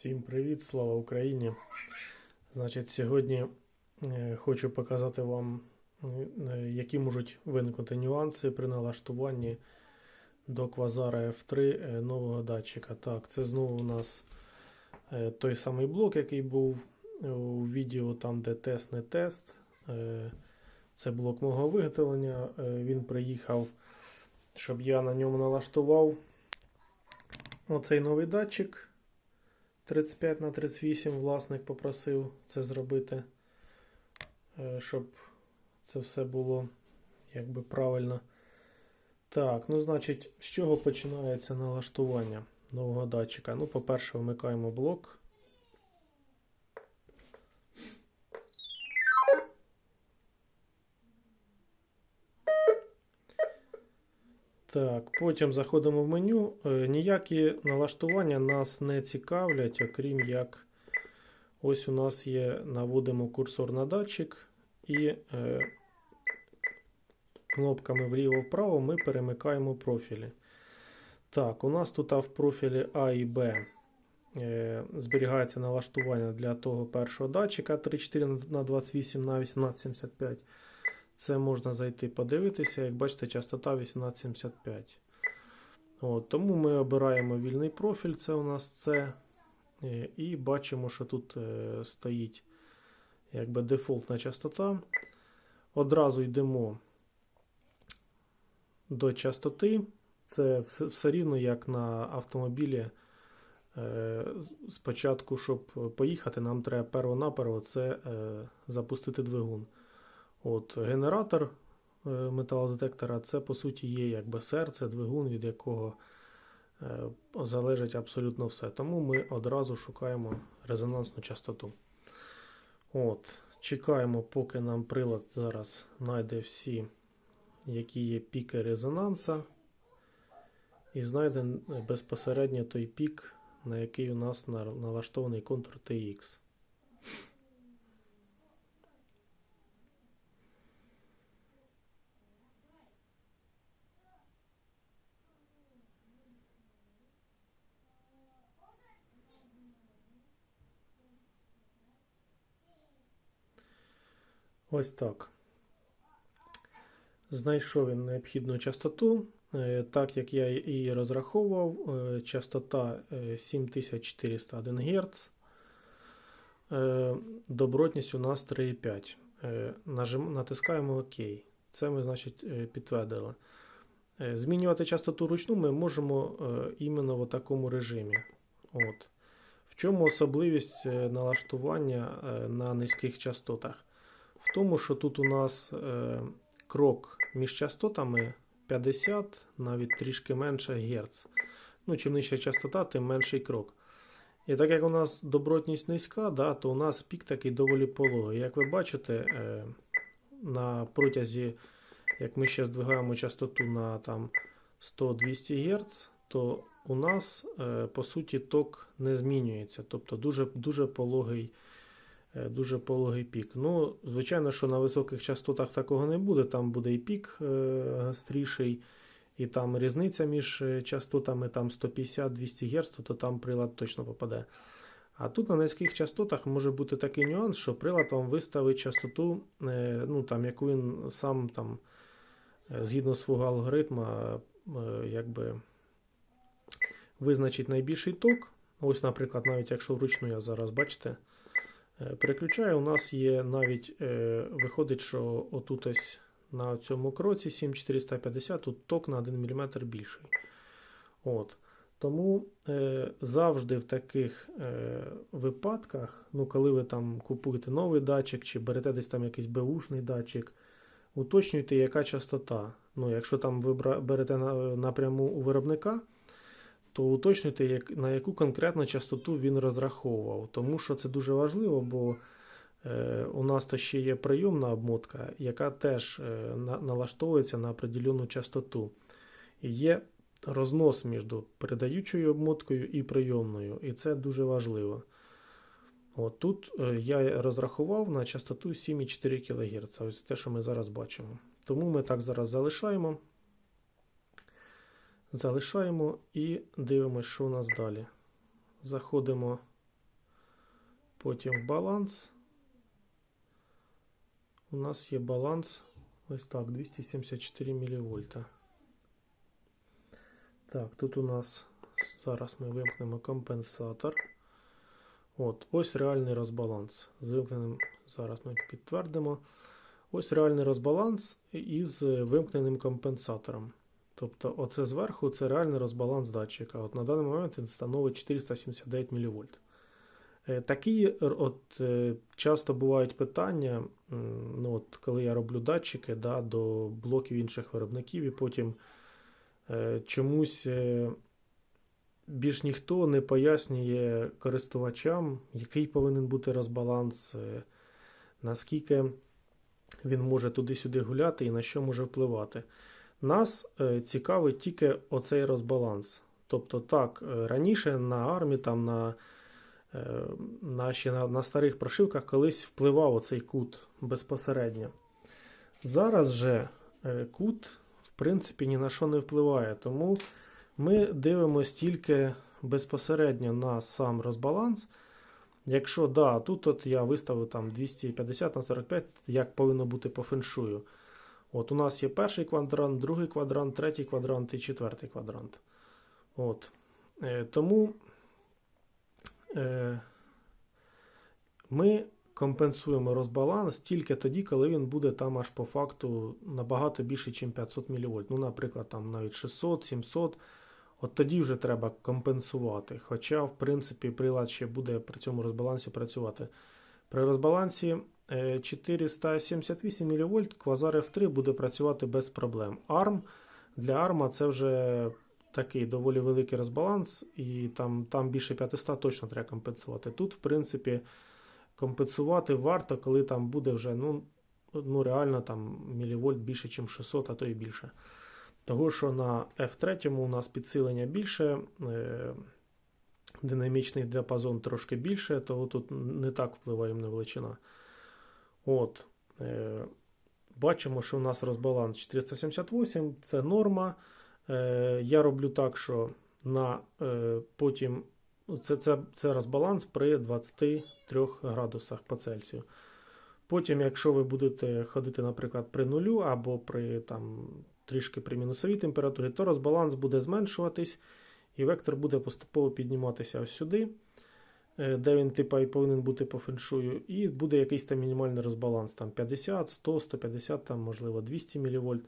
Всім привіт, слава Україні! Значить, сьогодні е, хочу показати вам, е, які можуть виникнути нюанси при налаштуванні до Quasar F3 е, нового датчика. Так, це знову у нас е, той самий блок, який був у відео там, де тест не тест. Е, Це блок мого виготовлення. Е, Він приїхав, щоб я на ньому налаштував оцей новий датчик. 35 на 38 власник попросив це зробити, е, щоб це все було якби правильно. Так, ну, значить, з чого починається налаштування нового датчика? Ну, по-перше, вмикаємо блок. Так, потім заходимо в меню. Е, Ніякі налаштування нас не цікавлять, окрім як ось у нас є, наводимо курсор на датчик і е, кнопками вліво-вправо ми перемикаємо профілі. Так, у нас тут в профілі А і Б е, зберігається налаштування для того першого датчика 34 на 28 на 1875. Це можна зайти подивитися. Як бачите, частота 1875. От, Тому ми обираємо вільний профіль, це у нас це. Е, І бачимо, що тут е, стоїть якби дефолтна частота. Одразу йдемо до частоти. Це все, все рівно, як на автомобілі. Е, Спочатку, щоб поїхати, нам треба перво-наперво це запустити двигун. От, Генератор е, металодетектора це по суті є якби серце, двигун, від якого е, залежить абсолютно все. Тому ми одразу шукаємо резонансну частоту. От, Чекаємо, поки нам прилад зараз знайде всі, які є піки резонанса. І знайде безпосередньо той пік, на який у нас налаштований контур TX. Ось так. Знайшов він необхідну частоту. Е, Так як я її розраховував, е, частота е, 7401 Гц. Е, Добротність у нас 3,5. Е, нажим- Натискаємо ОК. Це ми, значить, підтвердили. Змінювати частоту ручну ми можемо іменно в такому режимі. От. В чому особливість налаштування на низьких частотах? В тому, що тут у нас е, крок між частотами 50, навіть трішки менше Гц. Ну, чим нижча частота, тим менший крок. І так як у нас добротність низька, да, то у нас пік такий доволі пологий. Як ви бачите, е, на протязі, як ми ще здвигаємо частоту на там, 100-200 Гц, то у нас е, по суті ток не змінюється. Тобто дуже, дуже пологий. Е, Дуже пологий пік. Ну, звичайно, що на високих частотах такого не буде. Там буде і пік е, гостріший, і там різниця між е, частотами там 150-200 Гц, то там прилад точно попаде. А тут на низьких частотах може бути такий нюанс, що прилад вам виставить частоту, ну, там, яку він сам там, згідно свого алгоритму, якби визначить найбільший ток. Ось, наприклад, навіть якщо вручну я зараз бачите. Е, Переключаю, у нас є навіть, е, виходить, що отут на цьому кроці 7450, тут ток на 1 мм більший. От. Тому е, завжди в таких е, випадках, ну, коли ви там купуєте новий датчик чи берете десь там якийсь беушний датчик, уточнюйте, яка частота. Ну, Якщо там ви берете напряму у виробника, то уточнюйте, на яку конкретну частоту він розраховував. Тому що це дуже важливо, бо е, у нас то ще є прийомна обмотка, яка теж е, на, налаштовується на определену частоту. І є рознос між передаючою обмоткою і прийомною, і це дуже важливо. От тут е, я розрахував на частоту 7,4 кГц. Ось те, що ми зараз бачимо. Тому ми так зараз залишаємо. Залишаємо і дивимося, що у нас далі. Заходимо Потім в баланс. У нас є баланс ось так, 274 мВ. Так, тут у нас зараз ми вимкнемо компенсатор. От, ось реальний розбаланс. З вимкненим, зараз ми підтвердимо. Ось реальний розбаланс із вимкненим компенсатором. Тобто, оце зверху це реальний розбаланс датчика. От на даний момент він становить 479 мВ. Е, Такі от, е, часто бувають питання, ну, от, коли я роблю датчики да, до блоків інших виробників, і потім е, чомусь більш ніхто не пояснює користувачам, який повинен бути розбаланс, наскільки він може туди-сюди гуляти і на що може впливати. Нас е, цікавить тільки оцей розбаланс. Тобто, так, е, раніше на армі, там на, е, на, ще на, на старих прошивках колись впливав оцей кут безпосередньо. Зараз же кут, в принципі, ні на що не впливає. Тому ми дивимося тільки безпосередньо на сам розбаланс. Якщо да, тут от я виставив там 250 на 45, як повинно бути по феншую. От у нас є перший квадрант, другий квадрант, третій квадрант і четвертий квадрант. От. Е, тому е, ми компенсуємо розбаланс тільки тоді, коли він буде там аж по факту набагато більше, ніж 500 мВ. Ну, наприклад, там навіть 600, 700. От тоді вже треба компенсувати. Хоча, в принципі, прилад ще буде при цьому розбалансі працювати. При розбалансі е, 478 мВ Quasar F3 буде працювати без проблем. ARM для ARM це вже такий доволі великий розбаланс, і там, там більше 500 точно треба компенсувати. Тут, в принципі, компенсувати варто, коли там буде вже ну, ну реально там мілівольт більше, ніж 600, а то і більше. Того, що на F3 у нас підсилення більше, е, динамічний діапазон трошки більше, того тут не так впливає на величина. От, е, бачимо, що у нас розбаланс 478, це норма. Е, я роблю так, що на е, потім це, це, це розбаланс при 23 градусах по Цельсію. Потім, якщо ви будете ходити, наприклад, при нулю або при там, трішки при мінусовій температурі, то розбаланс буде зменшуватись, і вектор буде поступово підніматися ось сюди, е, де він типа і повинен бути по феншую, і буде якийсь там мінімальний розбаланс, там 50, 100, 150, там, можливо, 200 мВ.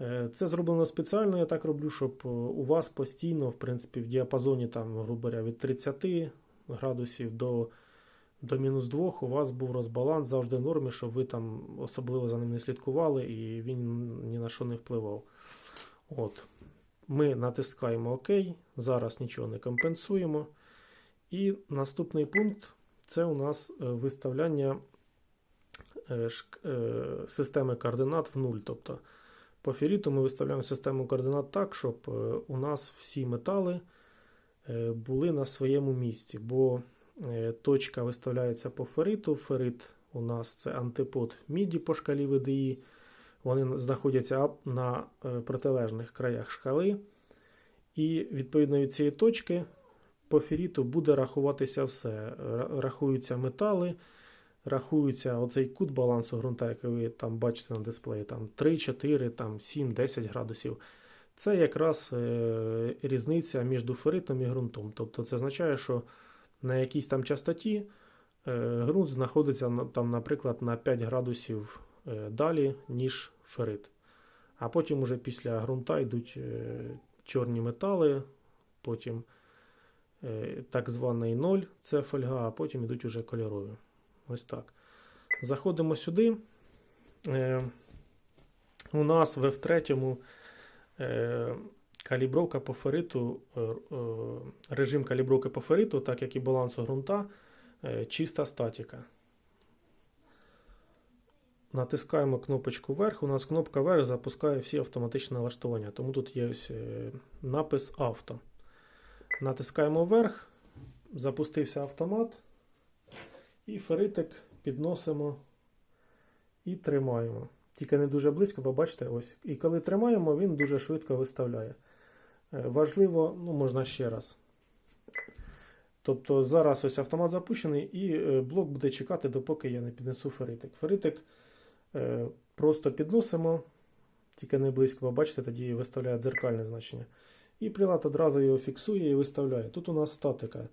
Е, Це зроблено спеціально, я так роблю, щоб е, у вас постійно, в принципі, в діапазоні там, грубо говоря, від 30 градусів до до мінус 2 у вас був розбаланс завжди в нормі, щоб ви там особливо за ним не слідкували і він ні на що не впливав. От. Ми натискаємо ОК, зараз нічого не компенсуємо. І наступний пункт це у нас е, виставляння е, е, системи координат в нуль. Тобто по феріту ми виставляємо систему координат так, щоб у нас всі метали були на своєму місці. Бо Точка виставляється по фериту. Ферит у нас це антипод міді по шкалі ВДІ. Вони знаходяться на е, протилежних краях шкали. І відповідно від цієї точки по феріту буде рахуватися все. Рахуються метали, рахується оцей кут балансу ґрунта, який ви там бачите на дисплеї, там 3, 4, там 7, 10 градусів. Це якраз е, різниця між феритом і ґрунтом. Тобто це означає, що на якійсь там частоті е, ґрунт знаходиться на- там, наприклад, на 5 градусів далі, ніж ферит. А потім уже після ґрунта йдуть е, чорні метали, потім е, так званий ноль, це фольга, а потім йдуть уже кольорові. Ось так. Заходимо сюди. Е, у нас в F3 е, Калібровка по фериту, е, е, режим калібровки по фериту, так як і балансу ґрунта, е, чиста статіка. Натискаємо кнопочку вверх. У нас кнопка вверх запускає всі автоматичні налаштування. Тому тут є ось е, напис авто. Натискаємо вверх, запустився автомат. І феритик підносимо і тримаємо. Тільки не дуже близько, бо бачите, ось. І коли тримаємо, він дуже швидко виставляє. Е, Важливо, ну можна ще раз. Тобто зараз ось автомат запущений і е, блок буде чекати, допоки я не піднесу феритик. Феритик просто підносимо, тільки не близько, бо бачите, тоді виставляє дзеркальне значення. І прилад одразу його фіксує і виставляє. Тут у нас статика.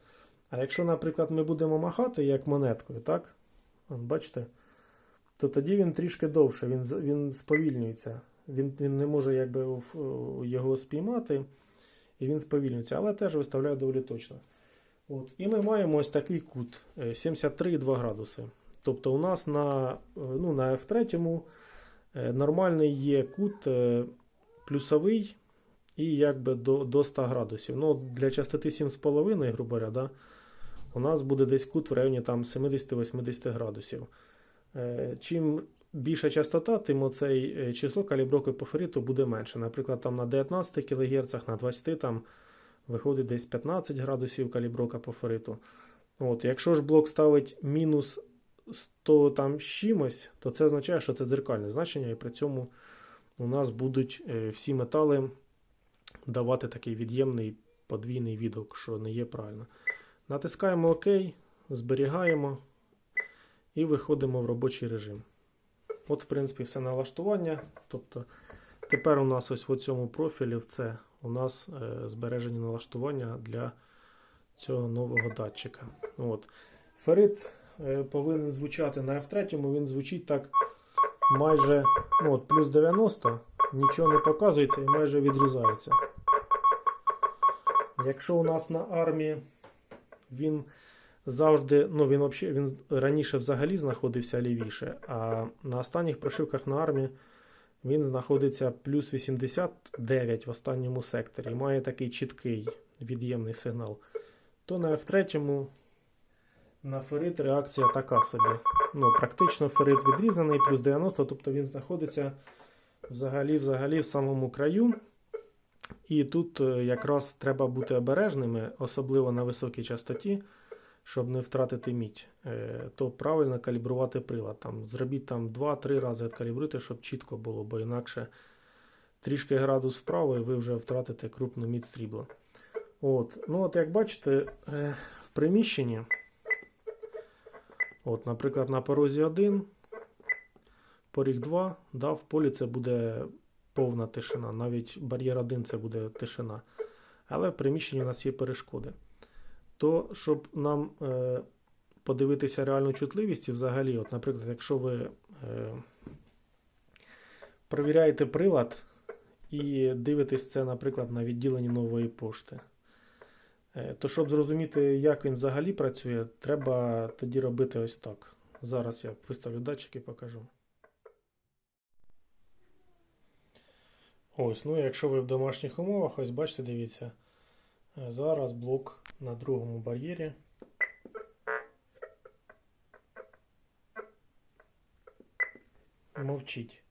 А якщо, наприклад, ми будемо махати як монеткою, так? Бачите? То тоді він трішки довше, він, він сповільнюється. Він, він не може якби, його спіймати, і він сповільнюється, але теж виставляє доволі точно. От. І ми маємо ось такий кут е, 73,2 градуси. Тобто у нас на, е, ну, на F3 е, нормальний є кут е, плюсовий і якби до, до 100 градусів. Ну, для частоти 7,5, грубо говоря, да, у нас буде десь кут в районі там 70-80 градусів. Чим більша частота, тим оцей число калібровки по ферриту буде менше. Наприклад, там на 19 кГц, на 20 там виходить десь 15 градусів калібровка по ферриту. От, якщо ж блок ставить мінус 100 там чимось, то це означає, що це дзеркальне значення, і при цьому у нас будуть е, всі метали давати такий від'ємний подвійний відгук, що не є правильно. Натискаємо ОК, зберігаємо і виходимо в робочий режим. От, в принципі, все налаштування. Тобто, тепер у нас ось в цьому профілі в це у нас е, збережені налаштування для цього нового датчика. От. Ферит повинен звучати на F3, він звучить так майже ну, от, плюс 90, нічого не показується і майже відрізається. Якщо у нас на армії він завжди, ну він вообще, він раніше взагалі знаходився лівіше, а на останніх прошивках на армії він знаходиться плюс 89 в останньому секторі і має такий чіткий від'ємний сигнал. То на F3 на ферит реакція така собі. Ну, практично ферит відрізаний, плюс 90, тобто він знаходиться взагалі, взагалі в самому краю. І тут е, якраз треба бути обережними, особливо на високій частоті, щоб не втратити мідь. Е, То правильно калібрувати прилад. Там, зробіть там 2-3 рази відкалібруйте, щоб чітко було, бо інакше трішки градус вправо і ви вже втратите крупну мідь стрібла. От. Ну, от як бачите, е, в приміщенні, от, наприклад, на порозі 1, поріг 2, да, в полі це буде повна тишина. Навіть бар'єр 1 це буде тишина. Але в приміщенні у нас є перешкоди. То, щоб нам е, подивитися реальну чутливість, і взагалі, от, наприклад, якщо ви е, перевіряєте прилад і дивитесь це, наприклад, на відділенні нової пошти. Е, То, щоб зрозуміти, як він взагалі працює, треба тоді робити ось так. Зараз я виставлю датчик і покажу. Ось, ну якщо ви в домашніх умовах, ось бачите, дивіться. е, Зараз блок на другому бар'єрі. Мовчить.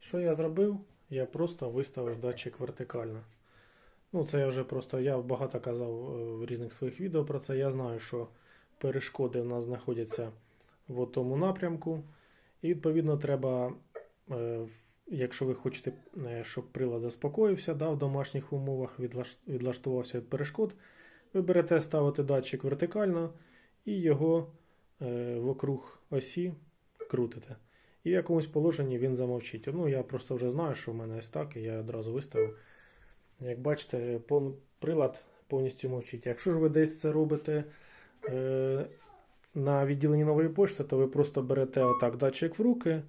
Що я зробив? Я просто виставив датчик вертикально. Ну, це я вже просто, я багато казав е, в різних своїх відео про це. Я знаю, що перешкоди в нас знаходяться в тому напрямку. І відповідно треба, е, якщо ви хочете, е, щоб прилад заспокоївся да, в домашніх умовах, відлаштувався від перешкод, ви берете ставите датчик вертикально і його вокруг осі крутите. І в якомусь положенні він замовчить. Ну, я просто вже знаю, що в мене ось так, і я одразу виставив. Як бачите, прилад повністю мовчить. Якщо ж ви десь це робите е, на відділенні нової пошти, то ви просто берете отак датчик в руки,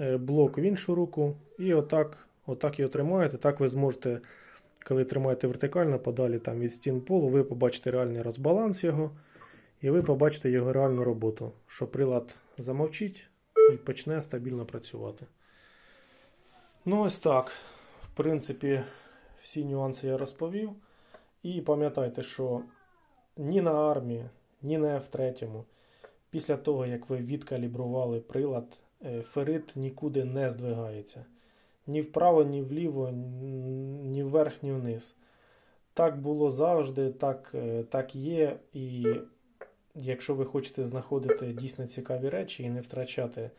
е, блок в іншу руку, і отак, отак його тримаєте. Так ви зможете, коли тримаєте вертикально, подалі там від стін полу, ви побачите реальний розбаланс його, і ви побачите його реальну роботу, що прилад замовчить і почне стабільно працювати. Ну, ось так. В принципі, всі нюанси я розповів. І пам'ятайте, що ні на армії, ні на F3, після того, як ви відкалібрували прилад, е, ферит нікуди не здвигається. Ні вправо, ні вліво, ні вверх, ні вниз. Так було завжди, так, е, так є. І якщо ви хочете знаходити дійсно цікаві речі і не втрачати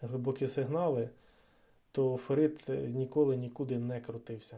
глибокі сигнали, то ферит е, ніколи нікуди не крутився.